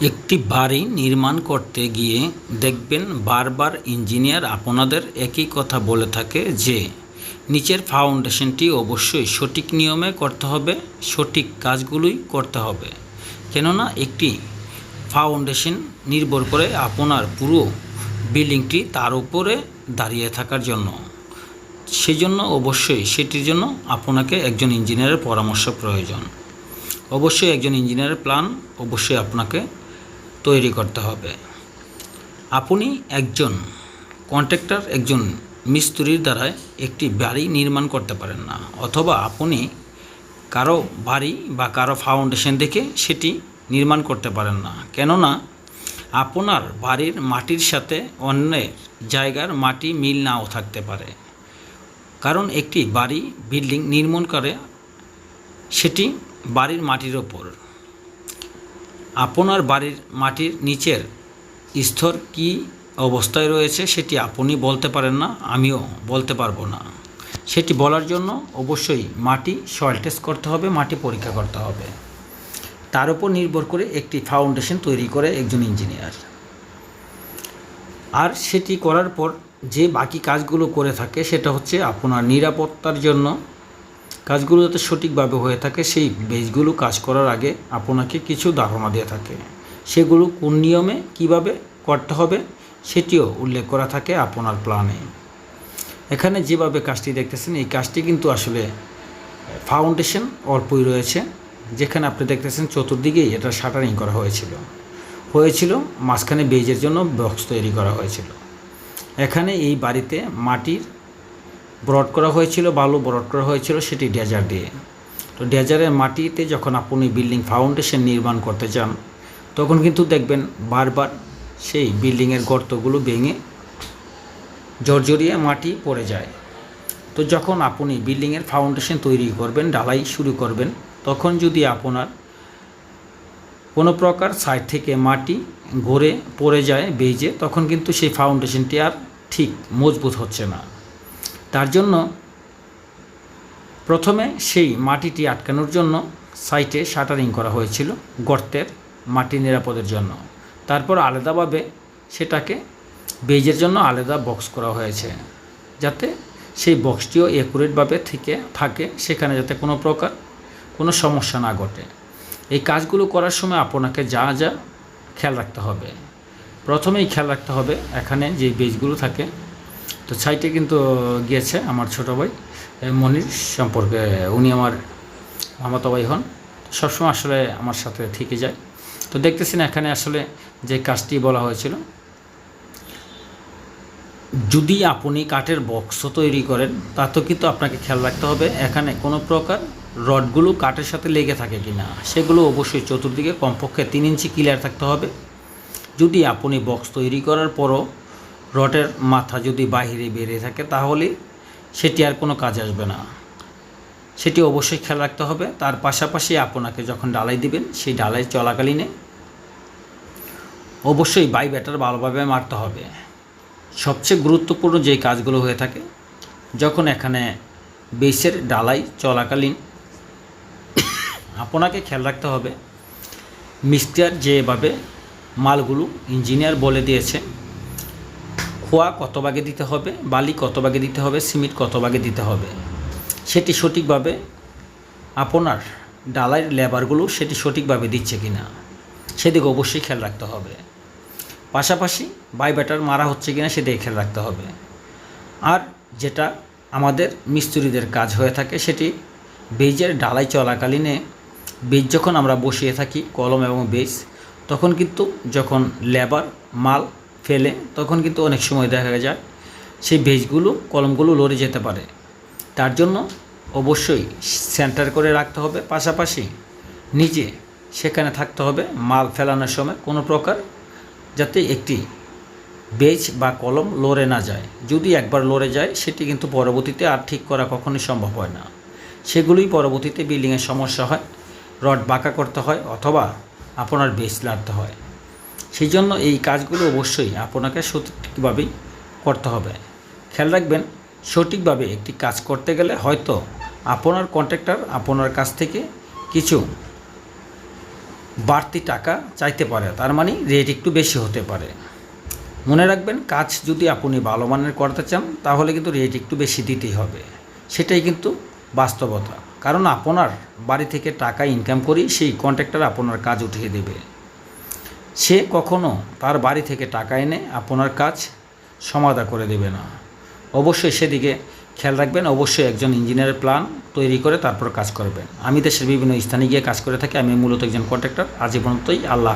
একটি বাড়ি নির্মাণ করতে গিয়ে দেখবেন বারবার ইঞ্জিনিয়ার আপনাদের একই কথা বলে থাকে যে, নিচের ফাউন্ডেশনটি অবশ্যই সঠিক নিয়মে করতে হবে, সঠিক কাজগুলোই করতে হবে। কেননা একটি ফাউন্ডেশন নির্ভর করে আপনার পুরো বিল্ডিংটি তার উপরে দাঁড়িয়ে থাকার জন্য। সেজন্য অবশ্যই সেটির জন্য আপনাকে একজন ইঞ্জিনিয়ারের পরামর্শ প্রয়োজন। অবশ্যই একজন ইঞ্জিনিয়ারের প্ল্যান অবশ্যই আপনাকে তৈরি করতে হবে। আপনি একজন কন্ট্রাক্টর, একজন মিস্ত্রির দ্বারা একটি বাড়ি নির্মাণ করতে পারেন না, অথবা আপনি কারও বাড়ি বা কারও ফাউন্ডেশন দেখে সেটি নির্মাণ করতে পারেন না। কেননা, আপনার বাড়ির মাটির সাথে অন্যের জায়গার মাটি মিল নাও থাকতে পারে। কারণ একটি বাড়ি, বিল্ডিং নির্মাণ করে সেটি বাড়ির মাটির ওপর। আপনার বাড়ির মাটির নিচের স্তর কি অবস্থায় রয়েছে সেটি আপনি বলতে পারেন না, আমিও বলতে পারব না। সেটি বলার জন্য অবশ্যই মাটি সয়েল টেস্ট করতে হবে, মাটি পরীক্ষা করতে হবে। তার উপর নির্ভর করে একটি ফাউন্ডেশন তৈরি করে একজন ইঞ্জিনিয়ার আর সেটি করার পর যে বাকি কাজগুলো করে থাকে সেটা হচ্ছে আপনার নিরাপত্তার জন্য কাজগুলো যাতে সঠিকভাবে হয়ে থাকে, সেই বেজগুলো কাজ করার আগে আপনাকে কিছু ধারণা দিয়ে থাকে। সেগুলো কোন নিয়মে কীভাবে করতে হবে সেটিও উল্লেখ করা থাকে আপনার প্ল্যানে। এখানে যেভাবে কাজটি দেখতেছেন, এই কাজটি কিন্তু আসলে ফাউন্ডেশন অল্পই রয়েছে, যেখানে আপনি দেখতেছেন চতুর্দিকেই এটা শাটারিং করা হয়েছিল। হয়েছিল মাঝখানে বেজের জন্য বক্স তৈরি করা হয়েছিল। এখানে এই বাড়িতে মাটির ব্রড করা হয়েছিল, বালু ব্রড করা হয়েছিল সেটি ডেজার দিয়ে। তো ডেজারের মাটিতে যখন আপনি বিল্ডিং ফাউন্ডেশন নির্মাণ করতে চান তখন কিন্তু দেখবেন বারবার সেই বিল্ডিংয়ের গর্তগুলো ভেঙে জর্জরিয়ে মাটি পড়ে যায়। তো যখন আপনি বিল্ডিংয়ের ফাউন্ডেশন তৈরি করবেন, ঢালাই শুরু করবেন, তখন যদি আপনার কোনো প্রকার সাইড থেকে মাটি ঘুরে পড়ে যায়, বেজে, তখন কিন্তু সেই ফাউন্ডেশনটি আর ঠিক মজবুত হচ্ছে না। তার জন্য প্রথমে সেই মাটিটি আটকানোর জন্য সাইটে শাটারিং করা হয়েছিল গর্তের মাটি নিরাপদের জন্য। তারপর আলাদাভাবে সেটাকে বেজের জন্য আলাদা বক্স করা হয়েছে, যাতে সেই বক্সটিও একুরেটভাবে থেকে থাকে, সেখানে যাতে কোনো প্রকার কোনো সমস্যা না ঘটে। এই কাজগুলো করার সময় আপনাকে যা যা খেয়াল রাখতে হবে। প্রথমেই খেয়াল রাখতে হবে এখানে যে বেজগুলো থাকে তো সাইটে কিন্তু গিয়েছে আমার ছোটো ভাই মনির সম্পর্কে। উনি আমার মামাতো ভাই হন। সবসময় আসলে আমার সাথে থেকে যায়। তো দেখতেছেন এখানে আসলে যে কাজটি বলা হয়েছিল, যদি আপনি কাঠের বক্স তৈরি করেন তাতেও কিন্তু আপনাকে খেয়াল রাখতে হবে এখানে কোনো প্রকার রডগুলো কাঠের সাথে লেগে থাকে কি না সেগুলো অবশ্যই চতুর্দিকে কমপক্ষে তিন ইঞ্চি ক্লিয়ার থাকতে হবে। যদি আপনি বক্স তৈরি করার পরও রডের মাথা যদি বাইরে বেরিয়ে থাকে, তাহলে সেটি আর কোনো কাজ আসবে না। সেটি অবশ্যই খেয়াল রাখতে হবে। তার পাশাপাশি আপনাকে যখন ডালাই দিবেন, সেই ডালাই চলাকালীনে অবশ্যই বাই ব্যাটার ভালোভাবে মারতে হবে। সবচেয়ে গুরুত্বপূর্ণ যে কাজগুলো হয়ে থাকে, যখন এখানে বেসের ডালাই চলাকালীন আপনাকে খেয়াল রাখতে হবে, মিস্টার যেভাবে মালগুলো ইঞ্জিনিয়ার বলে দিয়েছে খোয়া কত ভাগে দিতে হবে, বালি কত ভাগে দিতে হবে সিমেন্ট কত ভাগে দিতে হবে? সেটি সঠিকভাবে আপনার ডালাইয়ের লেবারগুলো সেটি সঠিকভাবে দিচ্ছে কি না সেদিকে অবশ্যই খেয়াল রাখতে হবে। পাশাপাশি বাই ব্যাটার মারা হচ্ছে কি না সেদিকে খেয়াল রাখতে হবে। আর যেটা আমাদের মিস্ত্রিদের কাজ হয়ে থাকে সেটি বেজের ডালাই চলাকালীনে বেজ যখন আমরা বসিয়ে থাকি, কলম এবং বেজ, তখন কিন্তু যখন লেবার মাল ফেলে, তখন কিন্তু অনেক সময় দেখা যায় সেই বেজগুলো কলমগুলো লড়ে যেতে পারে। তার জন্য অবশ্যই সেন্টার করে রাখতে হবে। পাশাপাশি নিজে সেখানে থাকতে হবে, মাল ফেলানোর সময় কোনো প্রকার যাতে একটি বেজ বা কলম লড়ে না যায়। যদি একবার লড়ে যায়, সেটি কিন্তু পরবর্তীতে আর ঠিক করা কখনোই সম্ভব হয় না। সেগুলোই পরবর্তীতে বিল্ডিংয়ের সমস্যা হয়, রড বাঁকা করতে হয় অথবা আপনার বেজ লাড়তে হয়। সেই জন্য এই কাজগুলো অবশ্যই আপনাকে সঠিকভাবেই করতে হবে। খেয়াল রাখবেন, সঠিকভাবে একটি কাজ করতে গেলে হয়তো আপনার কন্ট্রাক্টর আপনার কাছ থেকে কিছু বাড়তি টাকা চাইতে পারে, তার মানে রেট একটু বেশি হতে পারে। মনে রাখবেন, কাজ যদি আপনি ভালো মানের করতে চান, তাহলে কিন্তু রেট একটু বেশি দিতেই হবে। সেটাই কিন্তু বাস্তবতা। কারণ আপনার বাড়ি থেকে টাকা ইনকাম করেই সেই কন্ট্রাক্টর আপনার কাজ উঠিয়ে দেবে। সে কখনো তার বাড়ি থেকে টাকা এনে আপনার কাজ সমাধা করে দেবে না। অবশ্যই সেদিকে খেয়াল রাখবেন, অবশ্যই একজন ইঞ্জিনিয়ারের প্ল্যান তৈরি করে তারপর কাজ করবেন। আমি দেশের বিভিন্ন স্থানে গিয়ে কাজ করে থাকি, আমি মূলত একজন কন্ট্রাক্টর। আজীবনতই আল্লাহ